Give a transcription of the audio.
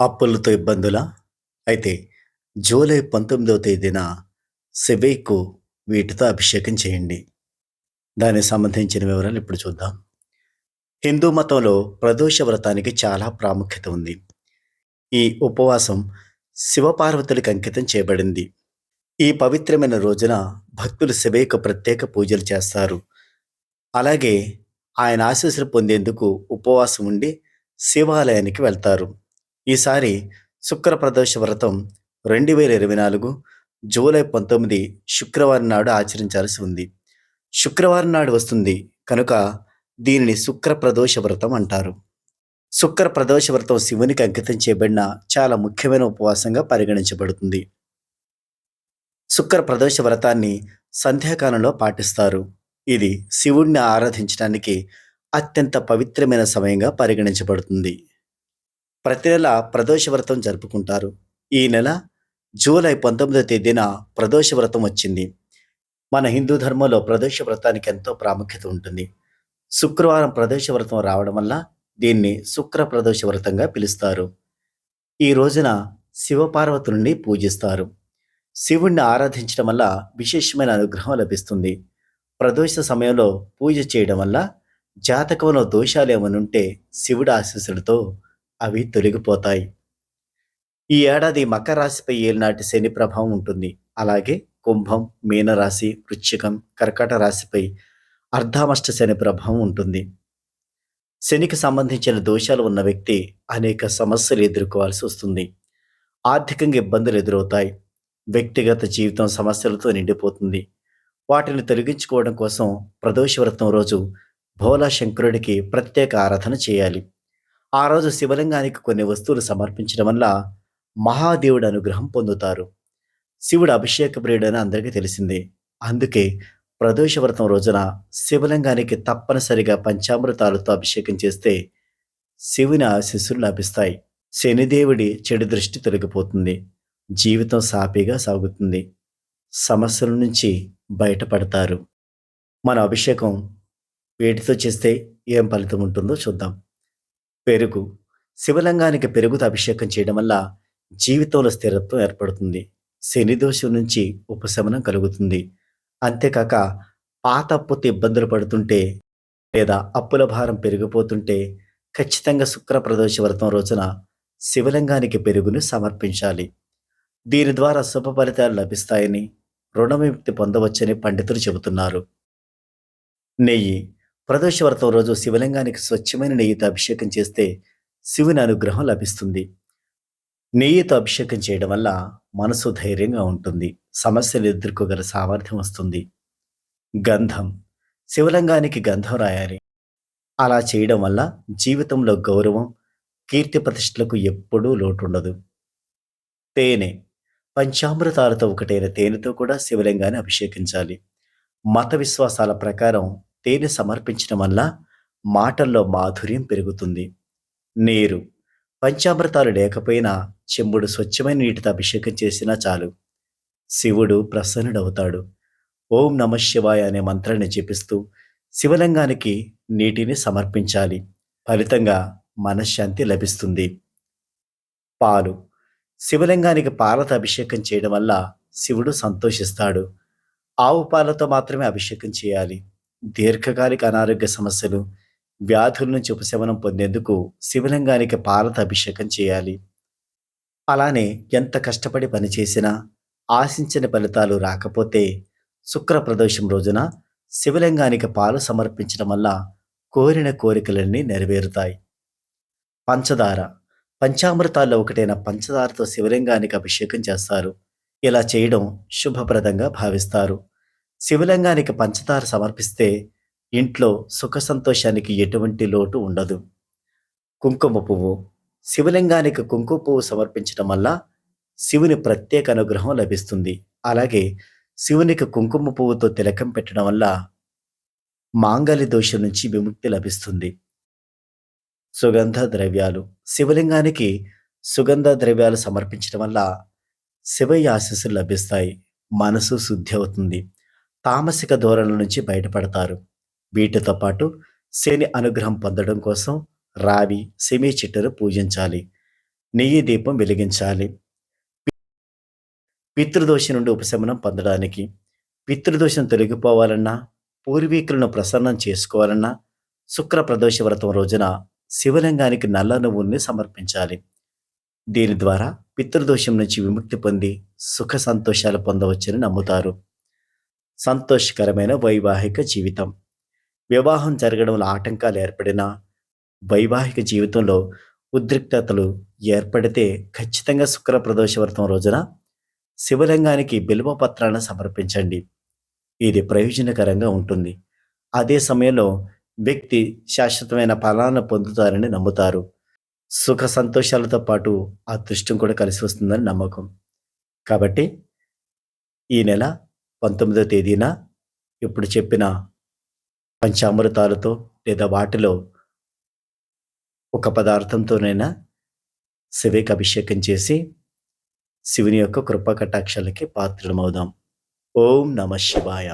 అప్పులతో ఇబ్బందులా? అయితే జూలై 19వ తేదీన శివయ్యకు వీటితో అభిషేకం చేయండి. దానికి సంబంధించిన వివరాలు ఇప్పుడు చూద్దాం. హిందూ మతంలో ప్రదోష వ్రతానికి చాలా ప్రాముఖ్యత ఉంది. ఈ ఉపవాసం శివపార్వతులకు అంకితం చేయబడింది. ఈ పవిత్రమైన రోజున భక్తులు శివయ్యకు ప్రత్యేక పూజలు చేస్తారు. అలాగే ఆయన ఆశీస్సులు పొందేందుకు ఉపవాసం ఉండి శివాలయానికి వెళ్తారు. ఈసారి శుక్ర ప్రదోష వ్రతం 2024 జూలై 19 శుక్రవారం నాడు ఆచరించాల్సి ఉంది. శుక్రవారం నాడు వస్తుంది కనుక దీనిని శుక్ర ప్రదోష వ్రతం అంటారు. శుక్ర ప్రదోష వ్రతం శివునికి అంకితం చేయబడిన చాలా ముఖ్యమైన ఉపవాసంగా పరిగణించబడుతుంది. శుక్ర ప్రదోష వ్రతాన్ని సంధ్యాకాలంలో పాటిస్తారు. ఇది శివుణ్ణి ఆరాధించడానికి అత్యంత పవిత్రమైన సమయంగా పరిగణించబడుతుంది. ప్రతి నెల ప్రదోష వ్రతం జరుపుకుంటారు. ఈ నెల జూలై 19వ తేదీన ప్రదోష వ్రతం వచ్చింది. మన హిందూ ధర్మంలో ప్రదోష వ్రతానికి ఎంతో ప్రాముఖ్యత ఉంటుంది. శుక్రవారం ప్రదోష వ్రతం రావడం వల్ల దీన్ని శుక్ర ప్రదోష వ్రతంగా పిలుస్తారు. ఈ రోజున శివపార్వతుల్ని పూజిస్తారు. శివుణ్ణి ఆరాధించడం వల్ల విశేషమైన అనుగ్రహం లభిస్తుంది. ప్రదోష సమయంలో పూజ చేయడం వల్ల జాతకంలో దోషాలు ఏమని ఉంటే శివుడి ఆశీస్సులతో అవి తొలగిపోతాయి. ఈ ఏడాది మకర రాశిపై ఏలినాటి శని ప్రభావం ఉంటుంది. అలాగే కుంభం, మీనరాశి, వృశ్చికం, కర్కట రాశిపై అర్ధామష్ట శని ప్రభావం ఉంటుంది. శనికి సంబంధించిన దోషాలు ఉన్న వ్యక్తి అనేక సమస్యలు ఎదుర్కోవాల్సి వస్తుంది. ఆర్థికంగా ఇబ్బందులు ఎదురవుతాయి. వ్యక్తిగత జీవితం సమస్యలతో నిండిపోతుంది. వాటిని తొలగించుకోవడం కోసం ప్రదోష వ్రతం రోజు భోలా శంకరుడికి ప్రత్యేక ఆరాధన చేయాలి. ఆ రోజు శివలింగానికి కొన్ని వస్తువులు సమర్పించడం వల్ల మహాదేవుడు అనుగ్రహం పొందుతారు. శివుడు అభిషేక ప్రియుడని అందరికీ తెలిసిందే. అందుకే ప్రదోష వ్రతం రోజున శివలింగానికి తప్పనిసరిగా పంచామృతాలతో అభిషేకం చేస్తే శివుని ఆశీస్సులు లభిస్తాయి. శనిదేవుడి చెడు దృష్టి తొలగిపోతుంది. జీవితం సాపీగా సాగుతుంది. సమస్యల నుంచి బయటపడతారు. మన అభిషేకం వేటితో చేస్తే ఏం ఫలితం ఉంటుందో చూద్దాం. పెరుగు శివలింగానికి పెరుగుతో అభిషేకం చేయడం వల్ల జీవితంలో స్థిరత్వం ఏర్పడుతుంది. శని దోషం నుంచి ఉపశమనం కలుగుతుంది. అంతేకాక పాత అప్పుతో ఇబ్బందులు పడుతుంటే లేదా అప్పుల భారం పెరిగిపోతుంటే ఖచ్చితంగా శుక్ర ప్రదోష వ్రతం రోజున శివలింగానికి పెరుగును సమర్పించాలి. దీని ద్వారా శుభ ఫలితాలు లభిస్తాయని, రుణ విముక్తి పొందవచ్చని పండితులు చెబుతున్నారు. నెయ్యి ప్రదోషవ్రతం రోజు శివలింగానికి స్వచ్ఛమైన నెయ్యితో అభిషేకం చేస్తే శివుని అనుగ్రహం లభిస్తుంది. నెయ్యితో అభిషేకం చేయడం వల్ల మనసు ధైర్యంగా ఉంటుంది. సమస్యలు ఎదుర్కోగల సామర్థ్యం వస్తుంది. గంధం శివలింగానికి గంధం రాయాలి. అలా చేయడం వల్ల జీవితంలో గౌరవం, కీర్తి ప్రతిష్టలకు ఎప్పుడూ లోటుండదు. తేనె పంచామృతాలతో ఒకటైన తేనెతో కూడా శివలింగాన్ని అభిషేకించాలి. మత విశ్వాసాల ప్రకారం తేనె సమర్పించడం వల్ల మాటల్లో మాధుర్యం పెరుగుతుంది. నీరు పంచామృతాలు లేకపోయినా చెంబుడు స్వచ్ఛమైన నీటితో అభిషేకం చేసినా చాలు. శివుడు ప్రసన్నుడవుతాడు. ఓం నమ శివాయ అనే మంత్రాన్ని జపిస్తూ శివలింగానికి నీటిని సమర్పించాలి. ఫలితంగా మనశ్శాంతి లభిస్తుంది. పాలు శివలింగానికి పాలతో అభిషేకం చేయడం వల్ల శివుడు సంతోషిస్తాడు. ఆవు పాలతో మాత్రమే అభిషేకం చేయాలి. దీర్ఘకాలిక అనారోగ్య సమస్యలు, వ్యాధుల నుంచి ఉపశమనం పొందేందుకు శివలింగానికి పాలతో అభిషేకం చేయాలి. అలానే ఎంత కష్టపడి పనిచేసినా ఆశించిన ఫలితాలు రాకపోతే శుక్ర ప్రదోషం రోజున శివలింగానికి పాలు సమర్పించడం వల్ల కోరిన కోరికలన్నీ నెరవేరుతాయి. పంచదార పంచామృతాల్లో ఒకటైన పంచదారతో శివలింగానికి అభిషేకం చేస్తారు. ఇలా చేయడం శుభప్రదంగా భావిస్తారు. శివలింగానికి పంచదార సమర్పిస్తే ఇంట్లో సుఖ సంతోషానికి ఎటువంటి లోటు ఉండదు. కుంకుమ పువ్వు శివలింగానికి కుంకుమ పువ్వు సమర్పించడం వల్ల శివుని ప్రత్యేక అనుగ్రహం లభిస్తుంది. అలాగే శివునికి కుంకుమ పువ్వుతో తిలకం పెట్టడం వల్ల మాంగలి దోషం నుంచి విముక్తి లభిస్తుంది. సుగంధ ద్రవ్యాలు శివలింగానికి సుగంధ ద్రవ్యాలు సమర్పించడం వల్ల శివయ్య ఆశీస్సులు లభిస్తాయి. మనసు శుద్ధి అవుతుంది. తామసిక ధోరణుల నుంచి బయటపడతారు. వీటితో పాటు శని అనుగ్రహం పొందడం కోసం రావి, సిమి చెట్టును పూజించాలి. నెయ్యి దీపం వెలిగించాలి పితృదోషం నుండి ఉపశమనం పొందడానికి పితృదోషం తొలగిపోవాలన్నా పూర్వీకులను ప్రసన్నం చేసుకోవాలన్నా శుక్ర ప్రదోష వ్రతం రోజున శివలింగానికి నల్ల నువ్వుల్ని సమర్పించాలి దీని ద్వారా పితృదోషం నుంచి విముక్తి పొంది సుఖ సంతోషాలు పొందవచ్చని నమ్ముతారు సంతోషకరమైన వైవాహిక జీవితం. వివాహం జరగడంలో ఆటంకాలు ఏర్పడినా వైవాహిక జీవితంలో ఉద్రిక్తతలు ఏర్పడితే ఖచ్చితంగా శుక్ర ప్రదోషవర్తం రోజున శివలింగానికి బిల్వ పత్రాన్ని సమర్పించండి. ఇది ప్రయోజనకరంగా ఉంటుంది. అదే సమయంలో వ్యక్తి శాశ్వతమైన ఫలాన్ని పొందుతారని నమ్ముతారు. సుఖ సంతోషాలతో పాటు అదృష్టం కూడా కలిసి వస్తుందని నమ్మకం. కాబట్టి ఈ నెల పంతొమ్మిదో తేదీన ఇప్పుడు చెప్పిన పంచామృతాలతో లేదా వాటిలో ఒక పదార్థంతోనైనా శివకి అభిషేకం చేసి శివుని యొక్క కృపకటాక్షలకి పాత్రమవుదాం ఓం నమ శివాయ.